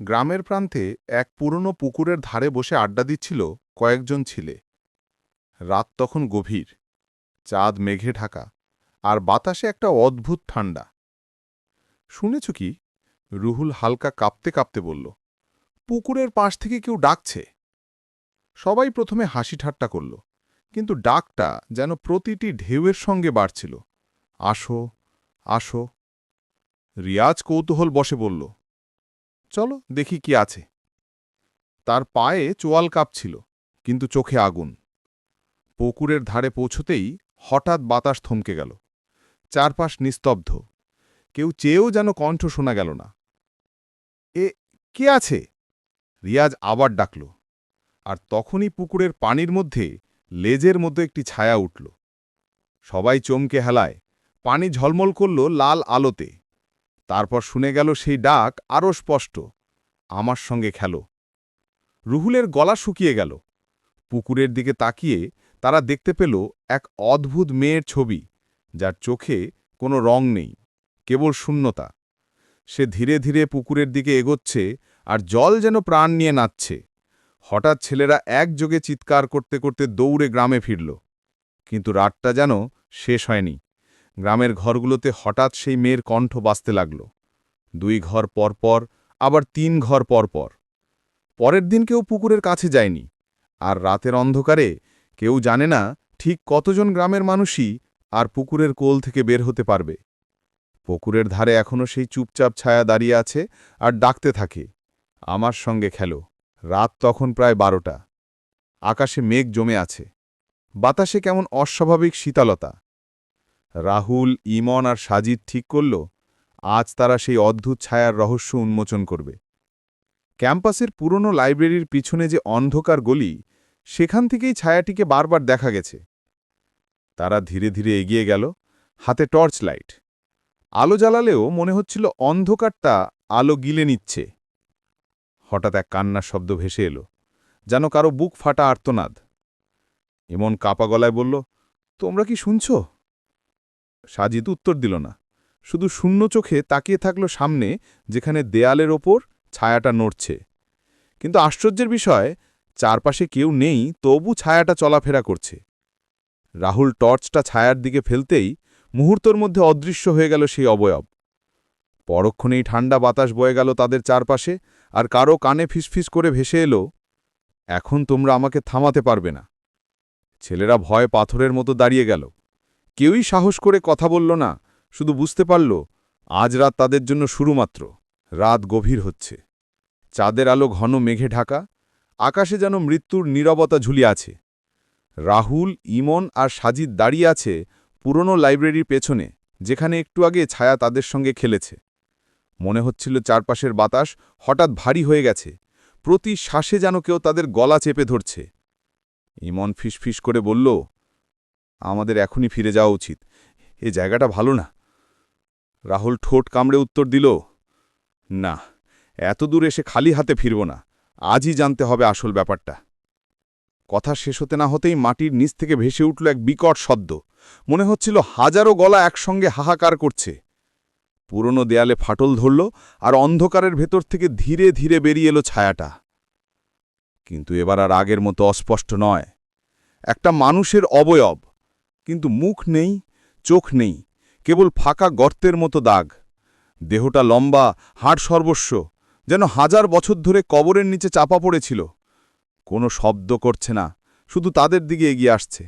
গ্রামের প্রান্তে এক পুরনো পুকুরের ধারে বসে আড্ডা দিচ্ছিল কয়েকজন ছিলে। রাত তখন গভীর, চাঁদ মেঘে ঢাকা, আর বাতাসে একটা অদ্ভুত ঠান্ডা। শুনেছ কি? রুহুল হালকা কাঁপতে কাঁপতে বলল, পুকুরের পাশ থেকে কেউ ডাকছে? সবাই প্রথমে হাসি ঠাট্টা করল, কিন্তু ডাকটা যেন প্রতিটি ঢেউয়ের সঙ্গে বাড়ছিল। আসো আসো। রিয়াজ কৌতূহল বসে বলল চলো দেখি কি আছে। তার পায়ে চোয়াল কাঁপছিল, কিন্তু চোখে আগুন। পুকুরের ধারে পৌঁছতেই হঠাৎ বাতাস থমকে গেল। চারপাশ নিস্তব্ধ। কেউ চেয়েও যেন কণ্ঠ শোনা গেল না। এ, কে আছে? রিয়াজ আবার ডাকল, আর তখনই পুকুরের পানির মধ্যে লেজের মতো একটি ছায়া উঠল। সবাই চমকে হেলায়, পানি ঝলমল করল লাল আলোতে। তারপর শুনে গেল সেই ডাক আরও স্পষ্ট। আমার সঙ্গে খেলো। রুহুলের গলা শুকিয়ে গেল। পুকুরের দিকে তাকিয়ে তারা দেখতে পেল এক অদ্ভুত মেয়ের ছবি, যার চোখে কোনো রং নেই, কেবল শূন্যতা। সে ধীরে ধীরে পুকুরের দিকে এগোচ্ছে আর জল যেন প্রাণ নিয়ে নাচছে। হঠাৎ ছেলেরা একযোগে চিৎকার করতে করতে দৌড়ে গ্রামে ফিরল। কিন্তু রাতটা যেন শেষ হয়নি। গ্রামের ঘরগুলোতে হঠাৎ সেই মেয়ের কণ্ঠ বাঁচতে লাগল। দুই ঘর পরপর আবার তিন ঘর পরপর পরের দিন কেউ পুকুরের কাছে যায়নি, আর রাতের অন্ধকারে কেউ জানে না ঠিক কতজন গ্রামের মানুষই আর পুকুরের কোল থেকে বের হতে পারবে। পুকুরের ধারে এখনও সেই চুপচাপ ছায়া দাঁড়িয়ে আছে আর ডাকতে থাকে, আমার সঙ্গে খেলো, রাত তখন প্রায় বারোটা। আকাশে মেঘ জমে আছে। বাতাসে কেমন অস্বাভাবিক শীতলতা। রাহুল, ইমন আর সাজিদ ঠিক করল, আজ তারা সেই অদ্ভুত ছায়ার রহস্য উন্মোচন করবে। ক্যাম্পাসের পুরনো লাইব্রেরির পিছনে যে অন্ধকার গলি, সেখান থেকেই ছায়াটিকে বারবার দেখা গেছে। তারা ধীরে ধীরে এগিয়ে গেল, হাতে টর্চ লাইট। আলো জ্বালালেও মনে হচ্ছিল অন্ধকারটা আলো গিলে নিচ্ছে। হঠাৎ এক কান্নার শব্দ ভেসে এলো, যেন কারও বুক ফাটা আর্তনাদ। এমন কাপা গলায় বলল, তোমরা কি শুনছ? সাজিদ উত্তর দিল না। শুধু শূন্য চোখে তাকিয়ে থাকল সামনে, যেখানে দেয়ালের ওপর ছায়াটা নড়ছে। কিন্তু আশ্চর্যের বিষয়, চারপাশে কেউ নেই, তবু ছায়াটা চলাফেরা করছে। রাহুল টর্চটা ছায়ার দিকে ফেলতেই মুহূর্তর মধ্যে অদৃশ্য হয়ে গেল সেই অবয়ব। পরক্ষণেই ঠান্ডা বাতাস বয়ে গেল তাদের চারপাশে, আর কারও কানে ফিসফিস করে ভেসে এলো, এখন তোমরা আমাকে থামাতে পারবে না। ছেলেরা ভয় পাথরের মতো দাঁড়িয়ে গেল। কেউই সাহস করে কথা বলল না, শুধু বুঝতে পারল, আজ রাত তাদের জন্য শুরুমাত্র, রাত গভীর হচ্ছে। চাঁদের আলো ঘন মেঘে ঢাকা, আকাশে যেন মৃত্যুর নীরবতা ঝুলিয়ে আছে। রাহুল, ইমন আর সাজিদ দাঁড়িয়ে আছে পুরনো লাইব্রেরির পেছনে, যেখানে একটু আগে ছায়া তাদের সঙ্গে খেলেছে। মনে হচ্ছিল চারপাশের বাতাস হঠাৎ ভারী হয়ে গেছে, প্রতি শ্বাসে যেন কেউ তাদের গলা চেপে ধরছে। ইমন ফিসফিস করে বলল আমাদের এখনই ফিরে যাওয়া উচিত। এ জায়গাটা ভালো না। রাহুল ঠোঁট কামড়ে উত্তর দিল, না, এত দূর এসে খালি হাতে ফিরব না। আজই জানতে হবে আসল ব্যাপারটা। কথা শেষ হতে না হতেই মাটির নিচ থেকে ভেসে উঠল এক বিকট শব্দ। মনে হচ্ছিল হাজারো গলা একসঙ্গে হাহাকার করছে। পুরনো দেয়ালে ফাটল ধরল আর অন্ধকারের ভেতর থেকে ধীরে ধীরে বেরিয়ে এলো ছায়াটা। কিন্তু এবার আর আগের মতো অস্পষ্ট নয়। একটা মানুষের অবয়ব কিন্তু মুখ নেই, চোখ নেই, কেবল ফাঁকা গর্তের মতো দাগ। দেহটা লম্বা, হাড় সর্বস্ব, যেন হাজার বছর ধরে কবরের নিচে চাপা পড়েছিল। কোনো শব্দ করছে না, শুধু তাদের দিকে এগিয়ে আসছে।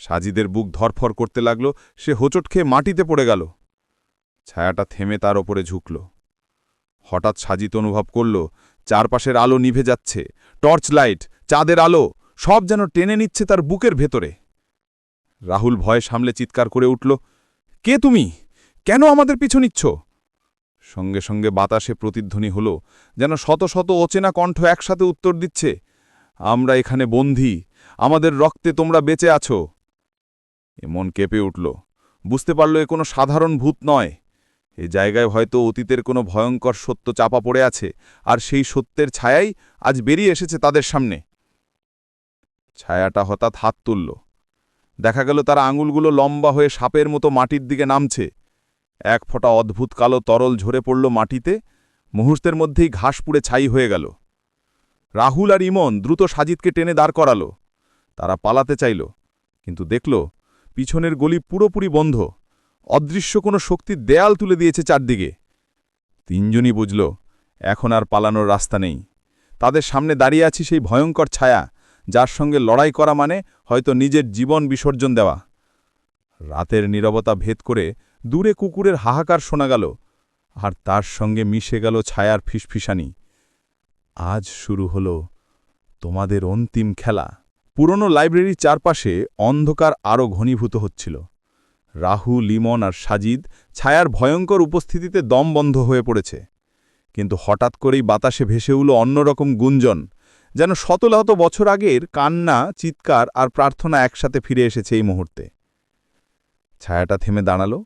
সাজিদের বুক ধরফর করতে লাগল, সে হোঁচট খেয়ে মাটিতে পড়ে গেল। ছায়াটা থেমে তার ওপরে ঝুঁকল। হঠাৎ সাজিত অনুভব করল, চারপাশের আলো নিভে যাচ্ছে টর্চ লাইট চাঁদের আলো, সব যেন টেনে নিচ্ছে তার বুকের ভেতরে। রাহুল ভয় সামলে চিৎকার করে উঠল, কে তুমি? কেন আমাদের পিছু নিচ্ছ? সঙ্গে সঙ্গে বাতাসে প্রতিধ্বনি হল, যেন শত শত অচেনা কণ্ঠ একসাথে উত্তর দিচ্ছে, আমরা এখানে বন্ধি আমাদের রক্তে তোমরা বেঁচে আছো। এমন কেঁপে উঠল, বুঝতে পারল এ কোনো সাধারণ ভূত নয়। এ জায়গায় হয়তো অতীতের কোনো ভয়ঙ্কর সত্য চাপা পড়ে আছে, আর সেই সত্যের ছায়াই আজ বেরিয়ে এসেছে তাদের সামনে। ছায়াটা হঠাৎ হাত তুলল দেখা গেল তার আঙুলগুলো লম্বা হয়ে সাপের মতো মাটির দিকে নামছে। এক ফোঁটা অদ্ভুত কালো তরল ঝরে পড়ল মাটিতে, মুহূর্তের মধ্যেই ঘাস পুড়ে ছাই হয়ে গেল। রাহুল আর ইমন দ্রুত সাজিদকে টেনে দাঁড় করালো। তারা পালাতে চাইল, কিন্তু দেখল পিছনের গলি পুরোপুরি বন্ধ। অদৃশ্য কোনো শক্তির দেয়াল তুলে দিয়েছে চারদিকে। তিনজনই বুঝল, এখন আর পালানোর রাস্তা নেই। তাদের সামনে দাঁড়িয়ে আছি সেই ভয়ঙ্কর ছায়া। যার সঙ্গে লড়াই করা মানে হয়তো নিজের জীবন বিসর্জন দেওয়া। রাতের নীরবতা ভেদ করে দূরে কুকুরের হাহাকার শোনা গেল, আর তার সঙ্গে মিশে গেল ছায়ার ফিসফিসানি। আজ শুরু হল তোমাদের অন্তিম খেলা। পুরনো লাইব্রেরির চারপাশে অন্ধকার আরও ঘনীভূত হচ্ছিল। রাহু, লিমন আর সাজিদ ছায়ার ভয়ঙ্কর উপস্থিতিতে দম বন্ধ হয়ে পড়েছে। কিন্তু হঠাৎ করেই বাতাসে ভেসে উলো অন্যরকম গুঞ্জন। যেন শতলহত বছর আগের কান্না, চিৎকার আর প্রার্থনা একসাথে ফিরে এসেছে এই মুহূর্তে। ছায়াটা থেমে দাঁড়াল।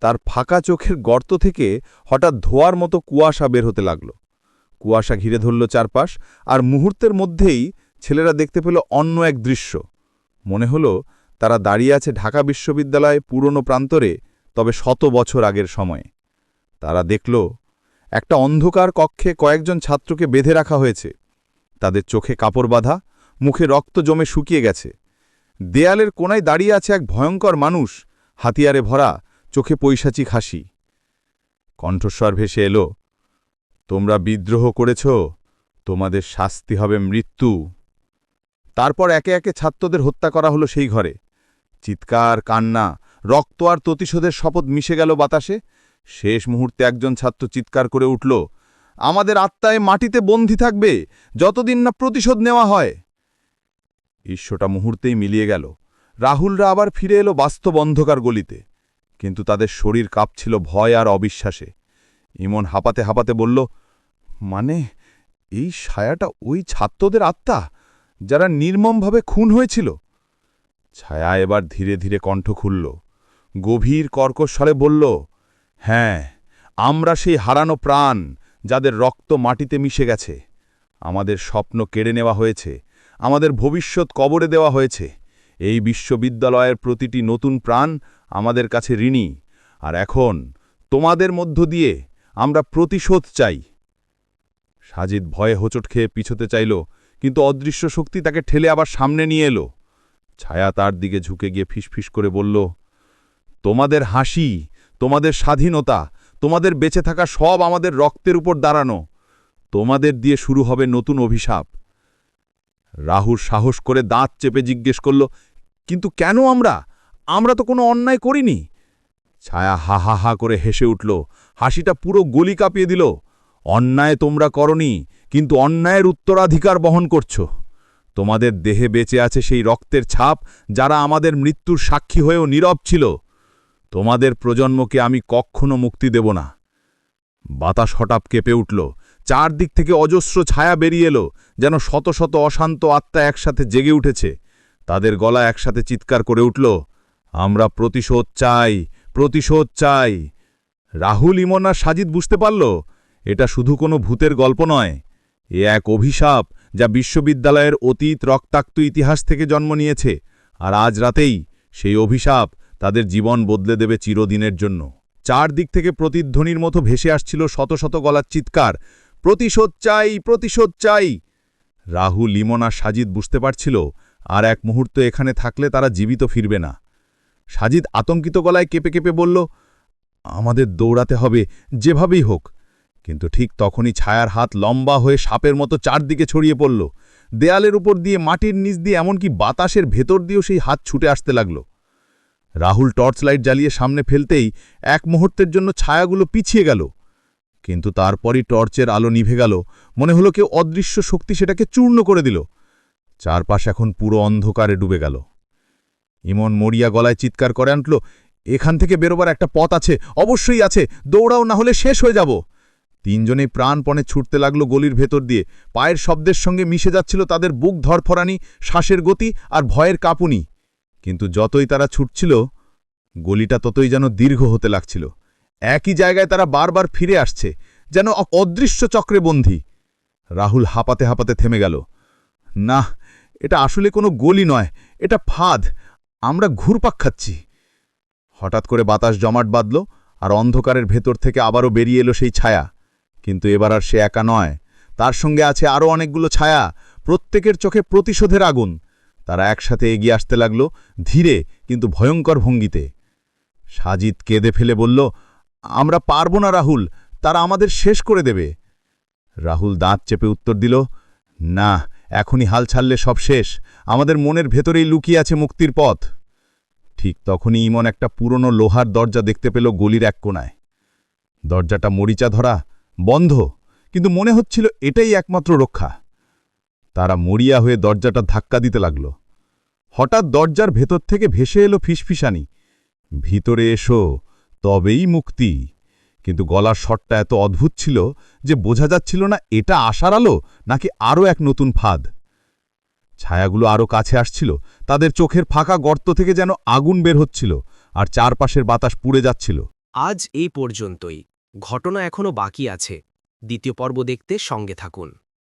তার ফাঁকা চোখের গর্ত থেকে হঠাৎ ধোয়ার মতো কুয়াশা বের হতে লাগল। কুয়াশা ঘিরে ধরল চারপাশ আর মুহূর্তের মধ্যেই ছেলেরা দেখতে পেল অন্য এক দৃশ্য। মনে হল তারা দাঁড়িয়ে আছে ঢাকা বিশ্ববিদ্যালয় পুরনো প্রান্তরে, তবে শত বছর আগের সময়ে। তারা দেখল, একটা অন্ধকার কক্ষে কয়েকজন ছাত্রকে বেঁধে রাখা হয়েছে। তাদের চোখে কাপড় বাঁধা, মুখে রক্ত জমে শুকিয়ে গেছে। দেয়ালের কোনায় দাঁড়িয়ে আছে এক ভয়ঙ্কর মানুষ, হাতিয়ারে ভরা, চোখে পৈশাচিক হাসি। কণ্ঠস্বর ভেসে এলো, তোমরা বিদ্রোহ করেছ, তোমাদের শাস্তি হবে মৃত্যু। তারপর একে একে ছাত্রদের হত্যা করা হলো সেই ঘরে। চিৎকার, কান্না, রক্ত আর প্রতিশোধের শপথ মিশে গেল বাতাসে। শেষ মুহূর্তে একজন ছাত্র চিৎকার করে উঠল আমাদের আত্মায় মাটিতে বন্দী থাকবে, যতদিন না প্রতিশোধ নেওয়া হয়। ঈশ্বটা মুহূর্তেই মিলিয়ে গেল। রাহুলরা আবার ফিরে এলো বাস্তব অন্ধকার গলিতে। কিন্তু তাদের শরীর কাঁপছিল ভয় আর অবিশ্বাসে। ইমন হাঁপাতে হাঁপাতে বলল মানে এই ছায়াটা ওই ছাত্রদের আত্মা, যারা নির্মমভাবে খুন হয়েছিল? ছায়া এবার ধীরে ধীরে কণ্ঠ খুলল। গভীর কর্কস্বরে বলল হ্যাঁ আমরা সেই হারানো প্রাণ যাদের রক্ত মাটিতে মিশে গেছে। আমাদের স্বপ্ন কেড়ে নেওয়া হয়েছে। আমাদের ভবিষ্যৎ কবরে দেওয়া হয়েছে। এই বিশ্ববিদ্যালয়ের প্রতিটি নতুন প্রাণ আমাদের কাছে ঋণী। আর এখন তোমাদের মধ্য দিয়ে আমরা প্রতিশোধ চাই। সাজিদ ভয়ে হোঁচট খেয়ে পিছোতে চাইল, কিন্তু অদৃশ্য শক্তি তাকে ঠেলে আবার সামনে নিয়ে এলো। ছায়া তার দিকে ঝুঁকে গিয়ে ফিসফিস করে বলল, তোমাদের হাসি, তোমাদের স্বাধীনতা তোমাদের বেঁচে থাকা সব আমাদের রক্তের উপর দাঁড়ানো। তোমাদের দিয়ে শুরু হবে নতুন অভিশাপ। রাহুর সাহস করে দাঁত চেপে জিজ্ঞেস করল, কিন্তু কেন আমরা? আমরা তো কোনো অন্যায় করিনি। ছায়া হা হা হা করে হেসে উঠল, হাসিটা পুরো গলি কাঁপিয়ে দিল। অন্যায় তোমরা করনি, কিন্তু অন্যায়ের উত্তরাধিকার বহন করছ। তোমাদের দেহে বেঁচে আছে সেই রক্তের ছাপ, যারা আমাদের মৃত্যুর সাক্ষী হয়েও নীরব ছিল। তোমাদের প্রজন্মকে আমি কখনো মুক্তি দেব না। বাতাস হঠাৎ কেঁপে উঠল। চারদিক থেকে অজস্র ছায়া বেরিয়ে এলো, যেন শত শত অশান্ত আত্মা একসাথে জেগে উঠেছে। তাদের গলা একসাথে চিৎকার করে উঠল, আমরা প্রতিশোধ চাই প্রতিশোধ চাই। রাহুল, ইমন আর সাজিদ বুঝতে পারল, এটা শুধু কোনো ভূতের গল্প নয়। এ এক অভিশাপ যা বিশ্ববিদ্যালয়ের অতীত রক্তাক্ত ইতিহাস থেকে জন্ম নিয়েছে, আর আজ রাতেই সেই অভিশাপ তাদের জীবন বদলে দেবে চিরদিনের জন্য। চারদিক থেকে প্রতিধ্বনির মতো ভেসে আসছিল শত শত গলার চিৎকার। প্রতিশোধ চাই প্রতিশোধ চাই। রাহু, লিমন আর সাজিদ বুঝতে পারছিল, আর এক মুহূর্ত এখানে থাকলে তারা জীবিত ফিরবে না। সাজিদ আতঙ্কিত গলায় কেঁপে কেঁপে বলল, আমাদের দৌড়াতে হবে, যেভাবেই হোক। কিন্তু ঠিক তখনই ছায়ার হাত লম্বা হয়ে সাপের মতো চারদিকে ছড়িয়ে পড়ল। দেয়ালের উপর দিয়ে মাটির নিচ দিয়ে এমনকি বাতাসের ভেতর দিয়েও সেই হাত ছুটে আসতে লাগল। রাহুল টর্চ লাইট জ্বালিয়ে সামনে ফেলতেই এক মুহূর্তের জন্য ছায়াগুলো পিছিয়ে গেল। কিন্তু তারপরই টর্চের আলো নিভে গেল। মনে হলো কেউ অদৃশ্য শক্তি সেটাকে চূর্ণ করে দিল। চারপাশ এখন পুরো অন্ধকারে ডুবে গেল। ইমন মরিয়া গলায় চিৎকার করে আনল, এখান থেকে বেরোবার একটা পথ আছে, অবশ্যই আছে, দৌড়াও, না হলে শেষ হয়ে যাব। তিনজনেই প্রাণপণে ছুটতে লাগল গলির ভেতর দিয়ে। পায়ের শব্দের সঙ্গে মিশে যাচ্ছিল তাদের বুক ধরফরানি, শ্বাসের গতি আর ভয়ের কাঁপুনি। কিন্তু যতই তারা ছুটছিল, গলিটা ততই যেন দীর্ঘ হতে লাগছিল। একই জায়গায় তারা বারবার ফিরে আসছে, যেন অদৃশ্য চক্রে বন্ধী রাহুল হাঁপাতে হাঁপাতে থেমে গেল। না, এটা আসলে কোনো গলি নয়, এটা ফাঁদ। আমরা ঘুরপাক খাচ্ছি। হঠাৎ করে বাতাস জমাট বাঁধল আর অন্ধকারের ভেতর থেকে আবারও বেরিয়ে এলো সেই ছায়া। কিন্তু এবার আর সে একা নয়। তার সঙ্গে আছে আরও অনেকগুলো ছায়া, প্রত্যেকের চোখে প্রতিশোধের আগুন। তারা একসাথে এগিয়ে আসতে লাগল, ধীরে কিন্তু ভয়ঙ্কর ভঙ্গিতে। সাজিদ কেঁদে ফেলে বলল, আমরা পারব না রাহুল, তারা আমাদের শেষ করে দেবে। রাহুল দাঁত চেপে উত্তর দিল, না, এখনই হাল ছাড়লে সব শেষ। আমাদের মনের ভেতরেই লুকিয়ে আছে মুক্তির পথ। ঠিক তখনই ইমন একটা পুরনো লোহার দরজা দেখতে পেল গলির এক কোনায় দরজাটা মরিচা ধরা বন্ধ, কিন্তু মনে হচ্ছিল এটাই একমাত্র রক্ষা। তারা মরিয়া হয়ে দরজাটা ধাক্কা দিতে লাগল। হঠাৎ দরজার ভেতর থেকে ভেসে এলো ফিসফিসানি। ভিতরে এসো, তবেই মুক্তি। কিন্তু গলার শটটা এত অদ্ভুত ছিল যে বোঝা যাচ্ছিল না এটা আশার আলো নাকি আরও এক নতুন ফাঁদ। ছায়াগুলো আরও কাছে আসছিল, তাদের চোখের ফাঁকা গর্ত থেকে যেন আগুন বের হচ্ছিল আর চারপাশের বাতাস পুড়ে যাচ্ছিল। আজ এই পর্যন্তই। ঘটনা এখনও বাকি আছে। দ্বিতীয় পর্ব দেখতে সঙ্গে থাকুন।